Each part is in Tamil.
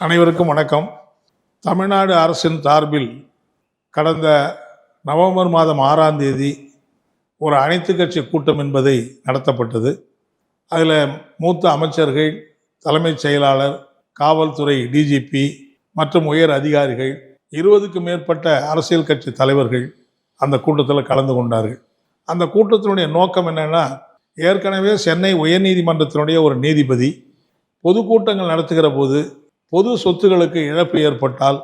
அனைவருக்கும் வணக்கம். தமிழ்நாடு அரசின் சார்பில் கடந்த நவம்பர் மாதம் ஆறாம் தேதி ஒரு அனைத்து கட்சி கூட்டம் என்பதை நடத்தப்பட்டது. அதில் மூத்த அமைச்சர்கள் தலைமைச் செயலாளர் காவல்துறை டிஜிபி மற்றும் உயர் அதிகாரிகள் இருபதுக்கும் மேற்பட்ட அரசியல் கட்சி தலைவர்கள் அந்த கூட்டத்தில் கலந்து கொண்டார்கள். அந்த கூட்டத்தினுடைய நோக்கம் என்னென்னா ஏற்கனவே சென்னை உயர்நீதிமன்றத்தினுடைய ஒரு நீதிபதி பொதுக்கூட்டங்கள் நடத்துகிற போது பொது சொத்துகளுக்கு இழப்பு ஏற்பட்டால்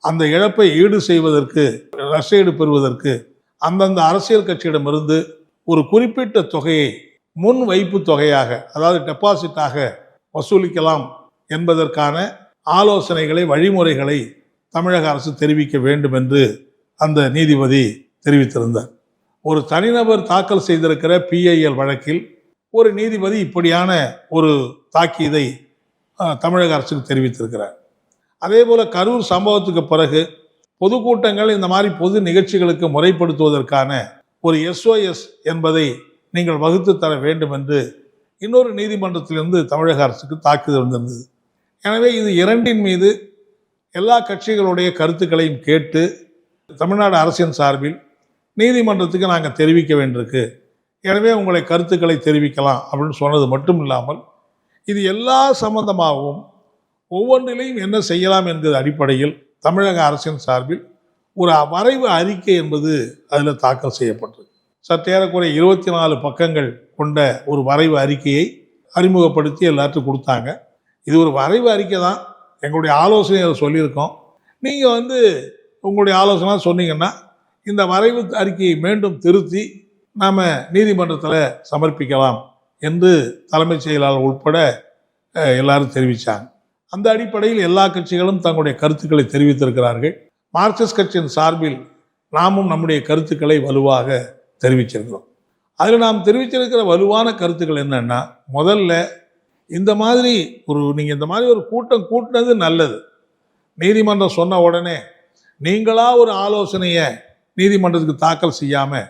அந்த இழப்பை ஈடு செய்வதற்கு ரசீடு பெறுவதற்கு அந்தந்த அரசியல் கட்சியிடமிருந்து ஒரு குறிப்பிட்ட தொகையை முன் வைப்பு தொகையாக அதாவது டெபாசிட்டாக வசூலிக்கலாம் என்பதற்கான ஆலோசனைகளை வழிமுறைகளை தமிழக அரசு தெரிவிக்க வேண்டும் என்று அந்த நீதிபதி தெரிவித்திருந்தார். ஒரு தனிநபர் தாக்கல் செய்திருக்கிற பிஐஎல் வழக்கில் ஒரு நீதிபதி இப்படியான ஒரு தாக்கீதை தமிழக அரசுக்கு தெரிவித்திருக்கிறார். அதே போல் கரூர் சம்பவத்துக்கு பிறகு பொதுக்கூட்டங்கள் இந்த மாதிரி பொது நிகழ்ச்சிகளுக்கு முறைப்படுத்துவதற்கான ஒரு எஸ்ஓஎஸ் என்பதை நீங்கள் வகுத்து தர வேண்டும் என்று இன்னொரு நீதிமன்றத்திலிருந்து தமிழக அரசுக்கு தாக்குதல் வந்திருந்தது. எனவே இது இரண்டின் மீது எல்லா கட்சிகளுடைய கருத்துக்களையும் கேட்டு தமிழ்நாடு அரசின் சார்பில் நீதிமன்றத்துக்கு நாங்கள் தெரிவிக்க வேண்டியிருக்கு. எனவே உங்களை கருத்துக்களை தெரிவிக்கலாம் அப்படின்னு சொன்னது மட்டும் இல்லாமல் இது எல்லா சம்பந்தமாகவும் ஒவ்வொன்றிலையும் என்ன செய்யலாம் என்கிற அடிப்படையில் தமிழக அரசின் சார்பில் ஒரு வரைவு அறிக்கை என்பது அதில் தாக்கல் செய்யப்பட்டது சற்றேறக்குறைய இருபத்தி நாலு பக்கங்கள் கொண்ட ஒரு வரைவு அறிக்கையை அறிமுகப்படுத்தி எல்லாத்தையும் கொடுத்தாங்க. இது ஒரு வரைவு அறிக்கை தான். எங்களுடைய ஆலோசனை அதை சொல்லியிருக்கோம். நீங்கள் வந்து உங்களுடைய ஆலோசனை சொன்னீங்கன்னா இந்த வரைவு அறிக்கையை மீண்டும் திருத்தி நாம் நீதிமன்றத்தில் சமர்ப்பிக்கலாம். என்று தலைமைச் செயலாளர் உட்பட எல்லாரும் தெரிவித்தாங்க அந்த அடிப்படையில் எல்லா கட்சிகளும் தங்களுடைய கருத்துக்களை தெரிவித்திருக்கிறார்கள். மார்க்சிஸ்ட் கட்சியின் சார்பில் நாமும் நம்முடைய கருத்துக்களை வலுவாக தெரிவிச்சிருக்கிறோம். அதில் நாம் தெரிவிச்சிருக்கிற வலுவான கருத்துக்கள் என்னென்னா முதல்ல இந்த மாதிரி ஒரு நீங்கள் இந்த மாதிரி ஒரு கூட்டம் கூட்டினது நல்லது. நீதிமன்றம் சொன்ன உடனே நீங்களா ஒரு ஆலோசனையை நீதிமன்றத்துக்கு தாக்கல் செய்யாமல்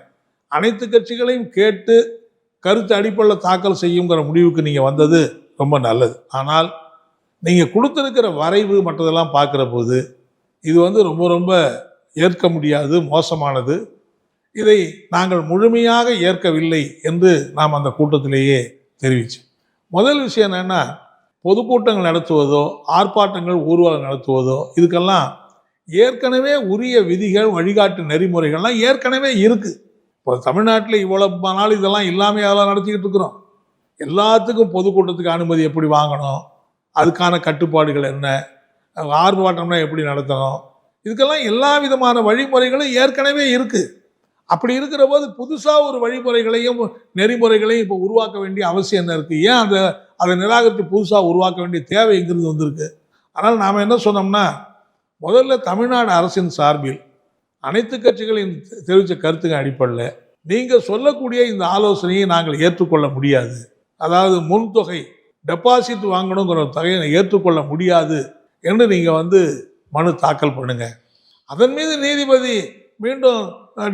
அனைத்து கட்சிகளையும் கேட்டு கருத்து அடிப்படையில் தாக்கல் செய்யுங்கிற முடிவுக்கு நீங்கள் வந்தது ரொம்ப நல்லது. ஆனால் நீங்கள் கொடுத்துருக்கிற வரைவு மற்றதெல்லாம் பார்க்குற போது இது வந்து ரொம்ப ரொம்ப ஏற்க முடியாது மோசமானது. இதை நாங்கள் முழுமையாக ஏற்கவில்லை என்று நாம் அந்த கூட்டத்திலேயே தெரிவித்தோம் முதல் விஷயம் என்னென்னா பொதுக்கூட்டங்கள் நடத்துவதோ ஆர்ப்பாட்டங்கள் ஊர்வலம் நடத்துவதோ இதுக்கெல்லாம் ஏற்கனவே உரிய விதிகள் வழிகாட்டு நெறிமுறைகள்லாம் ஏற்கனவே இருக்குது இப்போ தமிழ்நாட்டில் இவ்வளோ நாள் இதெல்லாம் இல்லாமல் அதெல்லாம் நடத்திக்கிட்டு இருக்கிறோம். எல்லாத்துக்கும் பொதுக்கூட்டத்துக்கு அனுமதி எப்படி வாங்கணும்? அதுக்கான கட்டுப்பாடுகள் என்ன? ஆர்ப்பாட்டம்னா எப்படி நடத்தணும்? இதுக்கெல்லாம் எல்லா விதமான வழிமுறைகளும் ஏற்கனவே இருக்குது அப்படி இருக்கிற போது புதுசாக ஒரு வழிமுறைகளையும் நெறிமுறைகளையும் இப்போ உருவாக்க வேண்டிய அவசியம் என்ன இருக்குது ஏன் அதை அதை நிராகரித்து புதுசாக உருவாக்க வேண்டிய தேவைங்கிறது வந்திருக்கு. ஆனால் நாம் என்ன சொன்னோம்னா முதல்ல தமிழ்நாடு அரசின் சார்பில் அனைத்து கட்சிகளின் தெரிவித்த கருத்துக்கு அடிப்படையில் நீங்கள் சொல்லக்கூடிய இந்த ஆலோசனையை நாங்கள் ஏற்றுக்கொள்ள முடியாது. அதாவது முன்தொகை டெபாசிட் வாங்கணுங்கிற தொகையை ஏற்றுக்கொள்ள முடியாது என்று நீங்கள் வந்து மனு தாக்கல் பண்ணுங்கள் அதன் மீது நீதிபதி மீண்டும்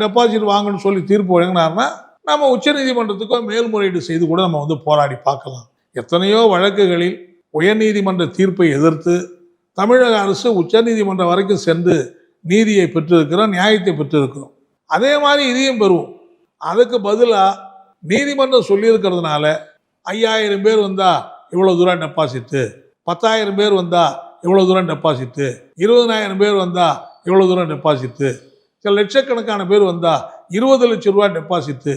டெபாசிட் வாங்கணும்னு சொல்லி தீர்ப்பு வழங்கினார்னா நம்ம உச்சநீதிமன்றத்துக்கோ மேல்முறையீடு செய்து கூட நம்ம வந்து போராடி பார்க்கலாம். எத்தனையோ வழக்குகளில் உயர்நீதிமன்ற தீர்ப்பை எதிர்த்து தமிழக அரசு உச்சநீதிமன்றம் வரைக்கும் சென்று நீதியை பெற்றிருக்கிறோம் நியாயத்தை பெற்றிருக்கிறோம். அதே மாதிரி இதையும் பெறுவோம். அதுக்கு பதிலாக நீதிமன்றம் சொல்லியிருக்கிறதுனால ஐயாயிரம் பேர் வந்தால் இவ்வளோ தூரம் டெபாசிட்டு பத்தாயிரம் பேர் வந்தால் இவ்வளோ தூரம் டெபாசிட்டு இருபதனாயிரம் பேர் வந்தால் இவ்வளோ தூரம் டெபாசிட்டு சில லட்சக்கணக்கான பேர் வந்தால் இருபது லட்ச ரூபா டெபாசிட்டு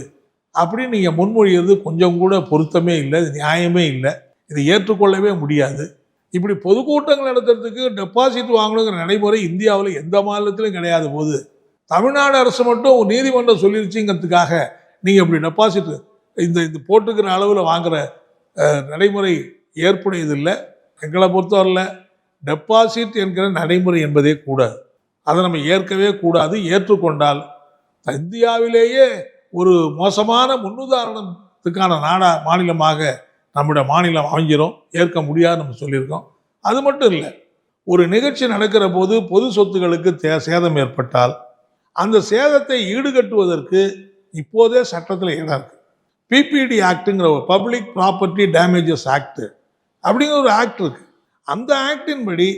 அப்படின்னு நீங்கள் முன்மொழியது கொஞ்சம் கூட பொருத்தமே இல்லை இது நியாயமே இல்லை. இதை ஏற்றுக்கொள்ளவே முடியாது. இப்படி பொதுக்கூட்டங்கள் நடத்துறதுக்கு டெபாசிட் வாங்கணுங்கிற நடைமுறை இந்தியாவில் எந்த மாநிலத்திலும் கிடையாது போது. தமிழ்நாடு அரசு மட்டும் நீதிமன்றம் சொல்லிருச்சுங்கிறதுக்காக நீங்கள் இப்படி டெபாசிட் இந்த இந்த போட்டுக்கிற அளவில் வாங்குற நடைமுறை ஏற்புடையதில்லை. எங்களை பொறுத்தவரையில் டெபாசிட் என்கிற நடைமுறை என்பதே கூடாது. அதை நம்ம ஏற்கவே கூடாது. ஏற்றுக்கொண்டால் இந்தியாவிலேயே ஒரு மோசமான முன்னுதாரணத்துக்கான நாடா மாநிலமாக நம்முடைய மாநிலம் அமைஞ்சிரும் ஏற்க முடியாது நம்ம சொல்லியிருக்கோம். அது மட்டும் இல்லை ஒரு நிகழ்ச்சி நடக்கிற போது பொது சொத்துக்களுக்கு தே சேதம் ஏற்பட்டால் அந்த சேதத்தை ஈடுகட்டுவதற்கு இப்போதே சட்டத்தில் இடம் இருக்குது பிபிடி ஆக்ட்டுங்கிற ஒரு பப்ளிக் ப்ராப்பர்ட்டி டேமேஜஸ் ஆக்ட் அப்படிங்கிற ஒரு ஆக்ட் இருக்குது அந்த ஆக்டின்படி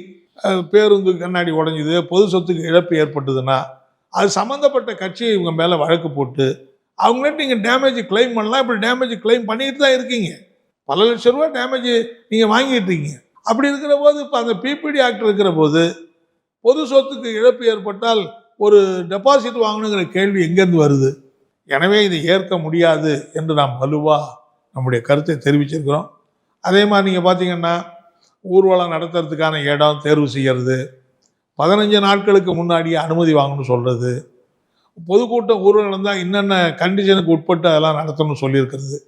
பேருந்து கண்ணாடி உடஞ்சிது பொது சொத்துக்கு இழப்பு ஏற்பட்டதுன்னா அது சம்மந்தப்பட்ட கட்சி இவங்க மேலே வழக்கு போட்டு அவங்கள்ட்ட நீங்கள் டேமேஜ் கிளைம் பண்ணலாம் இப்படி டேமேஜ் கிளைம் பண்ணிட்டு தான் இருக்கீங்க. பல லட்சம் ரூபா டேமேஜ் நீங்கள் வாங்கிட்டு இருக்கீங்க அப்படி இருக்கிற போது இப்போ அந்த பிபிடி ஆக்ட் இருக்கிற போது பொது சொத்துக்கு இழப்பு ஏற்பட்டால் ஒரு டெபாசிட் வாங்கணுங்கிற கேள்வி எங்கேருந்து வருது? எனவே இதை ஏற்க முடியாது என்று நாம் வலுவாக நம்முடைய கருத்தை தெரிவிச்சிருக்கிறோம். அதே மாதிரி நீங்கள் பார்த்தீங்கன்னா ஊர்வலம் நடத்துறதுக்கான இடம் தேர்வு செய்கிறது பதினஞ்சு நாட்களுக்கு முன்னாடியே அனுமதி வாங்கணும்னு சொல்கிறது பொதுக்கூட்டம் ஊர்வலம் நடந்தால் என்னென்ன கண்டிஷனுக்கு உட்பட்டு அதெல்லாம் நடத்தணும்னு சொல்லியிருக்கிறது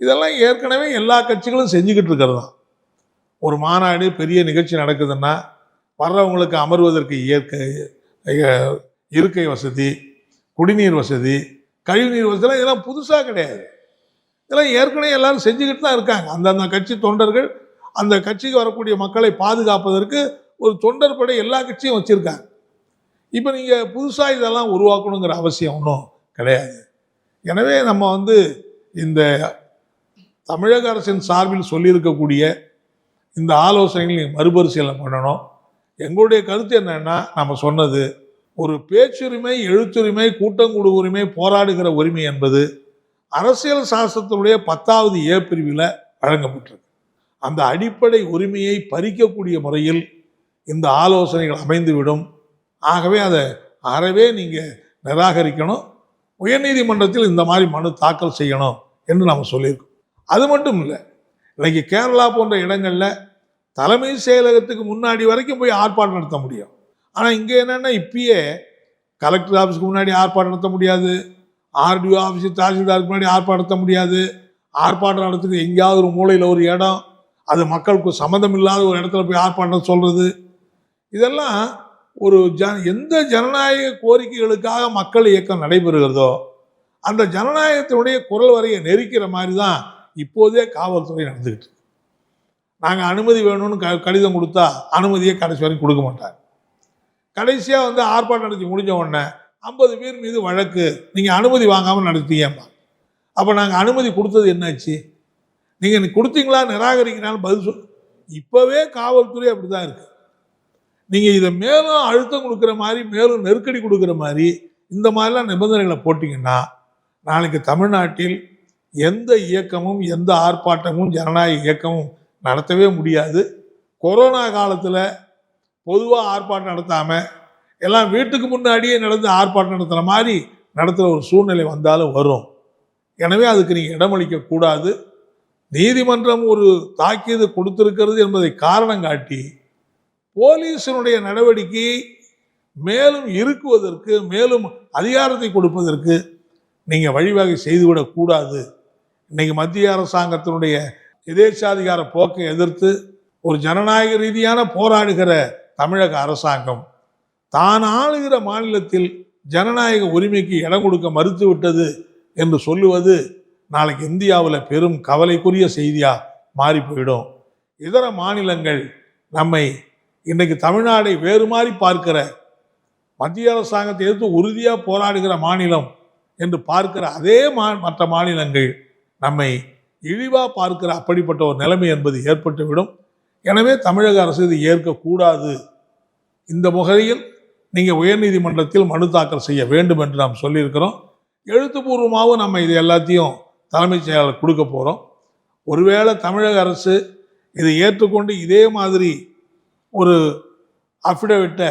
இதெல்லாம் ஏற்கனவே எல்லா கட்சிகளும் செஞ்சுக்கிட்டு இருக்கிறது? தான் ஒரு மாநாடு பெரிய நிகழ்ச்சி நடக்குதுன்னா வர்றவங்களுக்கு அமர்வதற்கு இயற்கை இருக்கை வசதி குடிநீர் வசதி கழிவுநீர் வசதி இதெல்லாம் புதுசாக கிடையாது. இதெல்லாம் ஏற்கனவே எல்லாரும் செஞ்சுக்கிட்டு தான் இருக்காங்க. அந்தந்த கட்சி தொண்டர்கள் அந்த கட்சிக்கு வரக்கூடிய மக்களை பாதுகாப்பதற்கு ஒரு தொண்டர் படை எல்லா கட்சியும் வச்சுருக்காங்க. இப்போ நீங்கள் புதுசாக இதெல்லாம் உருவாக்கணுங்கிற அவசியம் ஒன்றும் கிடையாது. எனவே நம்ம வந்து இந்த தமிழக அரசின் சார்பில் சொல்லியிருக்கக்கூடிய இந்த ஆலோசனைகளை மறுபரிசீலனை பண்ணணும். எங்களுடைய கருத்து என்னன்னா நம்ம சொன்னது ஒரு பேச்சுரிமை எழுத்துரிமை கூட்டங்கூடு உரிமை போராடுகிற உரிமை என்பது அரசியல் சாஸ்திரத்தினுடைய பத்தாவது ஏ பிரிவில் வழங்கப்பட்டிருக்கு. அந்த அடிப்படை உரிமையை பறிக்கக்கூடிய முறையில் இந்த ஆலோசனைகள் அமைந்துவிடும். ஆகவே அதை அறவே நீங்கள் நிராகரிக்கணும். உயர்நீதிமன்றத்தில் இந்த மாதிரி மனு தாக்கல் செய்யணும் என்று நாம் சொல்லியிருக்கோம். அது மட்டும் இல்லை இன்னைக்கு கேரளா போன்ற இடங்களில் தலைமை செயலகத்துக்கு முன்னாடி வரைக்கும் போய் ஆர்ப்பாட்டம் நடத்த முடியும். ஆனால் இங்கே என்னென்னா இப்பயே கலெக்டர் ஆஃபீஸ்க்கு முன்னாடி ஆர்ப்பாட்டம் நடத்த முடியாது. ஆர்டிஓ ஆஃபீஸ் தாசில்தாருக்கு முன்னாடி ஆர்ப்பாட்டம் நடத்த முடியாது. ஆர்ப்பாட்டம் நடத்துக்கு எங்கேயாவது ஒரு மூலையில் ஒரு இடம் அது மக்களுக்கு சம்மந்தம் இல்லாத ஒரு இடத்துல போய் ஆர்ப்பாட்டம் சொல்கிறது இதெல்லாம் ஒரு ஜ எந்த ஜனநாயக கோரிக்கைகளுக்காக மக்கள் இயக்கம் நடைபெறுகிறதோ அந்த ஜனநாயகத்தினுடைய குரல் வரையை நெரிக்கிற மாதிரி தான் இப்போதே காவல்துறை நடந்துக்கிட்டு நாங்கள் அனுமதி வேணும்னு க கடிதம் கொடுத்தா அனுமதியை கடைசி வரைக்கும் கொடுக்க மாட்டாங்க. கடைசியாக வந்து ஆர்ப்பாட்டம் நடத்தி முடிஞ்ச உடனே ஐம்பது பேர் மீது வழக்கு நீங்கள் அனுமதி வாங்காமல் நடத்தீங்கம்மா அப்போ நாங்கள் அனுமதி கொடுத்தது என்னாச்சு? நீங்கள் கொடுத்தீங்களா? நிராகரிக்கிறாலும் பதில் சொல் இப்போவே காவல்துறை அப்படிதான் இருக்குது நீங்கள் இதை மேலும் அழுத்தம் கொடுக்குற மாதிரி மேலும் நெருக்கடி கொடுக்குற மாதிரி இந்த மாதிரிலாம் நிபந்தனைகளை போட்டிங்கன்னா நாளைக்கு தமிழ்நாட்டில் எந்த இயக்கமும் எந்த ஆர்ப்பாட்டமும் ஜனநாயக இயக்கமும் நடத்தவே முடியாது. கொரோனா காலத்தில் பொதுவாக ஆர்ப்பாட்டம் நடத்தாமல் எல்லாம் வீட்டுக்கு முன்னாடியே நடந்து ஆர்ப்பாட்டம் நடத்துகிற மாதிரி நடத்துகிற ஒரு சூழ்நிலை வந்தாலும் வரும். எனவே அதுக்கு நீங்கள் இடமளிக்க கூடாது. நீதிமன்றம் ஒரு தாக்கியது கொடுத்திருக்கிறது என்பதை காரணம் காட்டி போலீஸினுடைய நடவடிக்கையை மேலும் இருக்குவதற்கு மேலும் அதிகாரத்தை கொடுப்பதற்கு நீங்கள் வழிவகை செய்துவிடக்கூடாது இன்னைக்கு மத்திய அரசாங்கத்தினுடைய எதேச்சாதிகார போக்கை எதிர்த்து ஒரு ஜனநாயக ரீதியான போராடுகிற தமிழக அரசாங்கம் தான் ஆளுகிற மாநிலத்தில் ஜனநாயக உரிமைக்கு இடம் கொடுக்க மறுத்துவிட்டது என்று சொல்லுவது நாளைக்கு இந்தியாவில் பெரும் கவலைக்குரிய செய்தியாக மாறி போயிடும். இதர மாநிலங்கள் நம்மை இன்னைக்கு தமிழ்நாடை வேறு மாதிரி பார்க்கிற மத்திய அரசாங்கத்தை எதிர்த்து உறுதியாக போராடுகிற மாநிலம் என்று பார்க்கிற அதே மா மற்ற மாநிலங்கள் நம்மை இழிவாக பார்க்கிற அப்படிப்பட்ட ஒரு நிலைமை என்பது ஏற்பட்டுவிடும். எனவே தமிழக அரசு இது ஏற்கக்கூடாது. இந்த முறையில் நீங்கள் உயர்நீதிமன்றத்தில் மனு தாக்கல் செய்ய வேண்டும் என்று நாம் சொல்லியிருக்கிறோம். எழுத்துப்பூர்வமாகவும் நம்ம இது எல்லாத்தையும் தலைமைச் செயலாளர் கொடுக்க போகிறோம் ஒருவேளை தமிழக அரசு இதை ஏற்றுக்கொண்டு இதே மாதிரி ஒரு அஃபிடவிட்டை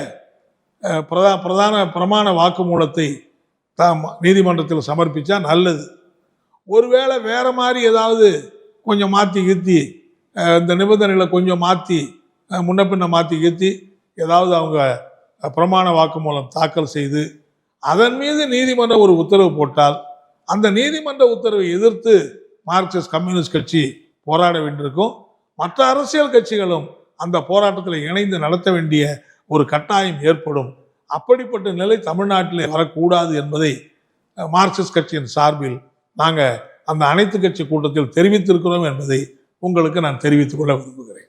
பிரதா பிரதான பிரமாண வாக்குமூலத்தை தாம் நீதிமன்றத்தில் சமர்ப்பித்தா நல்லது. ஒருவேளை வேற மாதிரி ஏதாவது கொஞ்சம் மாற்றி கீர்த்தி இந்த நிபந்தனைகளை கொஞ்சம் மாற்றி முன்ன பின்ன மாற்றி கீர்த்தி ஏதாவது அவங்க பிரமாண பிரமாண வாக்குமூலம் தாக்கல் செய்து அதன் மீது நீதிமன்றம் ஒரு உத்தரவு போட்டால் அந்த நீதிமன்ற உத்தரவை எதிர்த்து மார்க்சிஸ்ட் கம்யூனிஸ்ட் கட்சி போராட வேண்டியிருக்கும். மற்ற அரசியல் கட்சிகளும் அந்த போராட்டத்தில் இணைந்து நடத்த வேண்டிய ஒரு கட்டாயம் ஏற்படும். அப்படிப்பட்ட நிலை தமிழ்நாட்டில் வரக்கூடாது என்பதை மார்க்சிஸ்ட் கட்சியின் சார்பில் நாங்கள் அந்த அனைத்து கட்சி கூட்டத்தில் தெரிவித்திருக்கிறோம் என்பதை உங்களுக்கு நான் தெரிவித்துக் கொள்ள விரும்புகிறேன்.